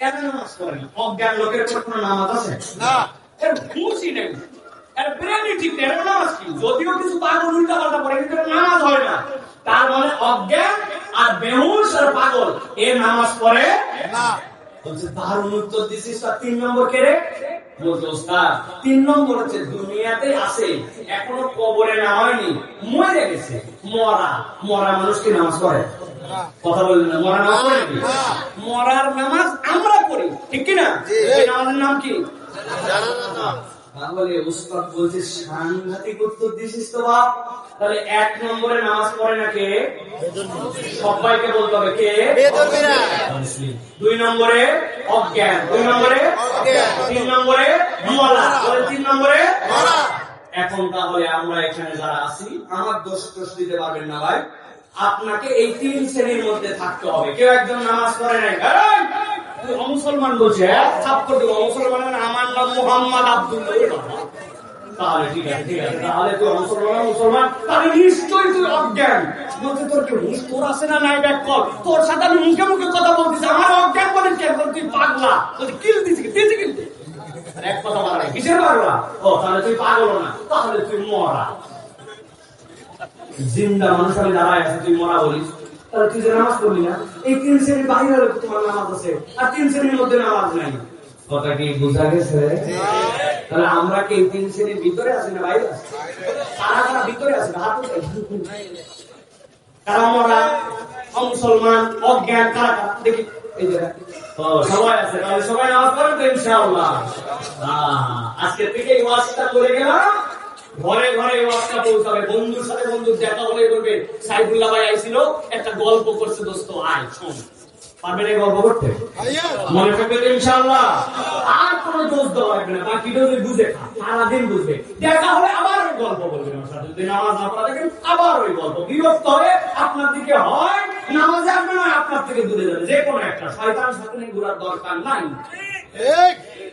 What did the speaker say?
এরা নামাজ পড়ে না? অজ্ঞান লোকের কোনো নামাজ আছে? না। এর খুশি নেই। এর ব্রেনই ঠিক নেই। এর নামাজ কি? যদিও কিছু পাগল উল্টা পাল্টা পড়ে কিন্তু নামাজ হয় না। তার মানে অজ্ঞান আর বেহুশ আর পাগল এ নামাজ পড়ে না। বলছে তার উত্তর দিছিস তার তিন নম্বর কেড়ে বলছে ওস্তাদ তিন নম্বর হচ্ছে দুনিয়াতে আছে এখনও কবরে না হয়নি মরে গেছে। মরা মরা মানুষ কি নামাজ পড়ে? কথা বললেন মরা নামাজ পড়ে কি? না। মরার নামাজ আমরা পড়ি ঠিক কি না জি। এই নামাজের নাম কি? তাহলে উস্তাদ বলছে সাংঘাতিক উত্তর দিছিস তো বাপ। তাহলে এক নম্বরে নামাজ পড়ে না কে? সবাইকে বলতে হবে কে? দুই নম্বরে অজ্ঞান দুই নম্বরে তিন নম্বরে তিন নম্বরে এখন তাহলে আমরা এখানে যারা আছি আমার দোষ টোষ দিতে পারবেন না ভাই। আপনাকে এই তিন শ্রেণির মধ্যে থাকতে হবে। কেউ একজন নামাজ পড়ে নাই। অমুসলমান বলছে হ্যাঁ? অমুসলমান মানে আমার নাম মোহাম্মদ মুসলমান মুসলমান বলতে তোর সাথে মুখে মুখে কথা আমার অজ্ঞান কেন তুই এক কথা বলা ও, তাহলে তুই না, তাহলে তুই মরা। জিন্দা মানুষ আমি দাঁড়ায় আছে তুই মরা বলিস। তাহলে তুই যে নামাজ পড়লি না এই তিন শ্রেণির বাইরে তোমার নামাজ আছে আর তিন শ্রেণির মধ্যে নামাজ নাই। কথা কি বোঝা গেছে? তাহলে আমরা কি এই তিন শ্রেণির ভিতরে আছি না বাইরে আছি? ভিতরে আছে? হাত। কারা মরা? অমুসলমান অজ্ঞান কারা দেখি। এই সবাই আছে তাহলে সবাই নামাজ পড়েন তো ইনশাআল্লাহ। আজকে থেকে করে গেলাম। ঘরে ঘরে ওয়াজটা পৌঁছাবে বন্ধুর সাথে বন্ধুর দেখা হলে বলবে সাইফুল্লাহ ভাই আইছিল একটা গল্প করছে দোস্ত আয় শোন। পারবেন এই গল্প করতে? মনে থাকবে ইনশাআল্লাহ। আর কোনো দোষ দেওয়া লাগবে না বাকি বুঝে খা সারাদিন বুঝবে। দেখা হলে আবার ওই গল্প বলবে আমার সাথে যদি নামাজ না পড়া দেখেন আবার ওই গল্প। বিরক্ত হয়ে আপনার দিকে হয় নামাজ আসবে না আপনার থেকে দূরে যাবে যে কোনো একটা। শয়তান সাথে ঘোরার দরকার নাই। ঠিক।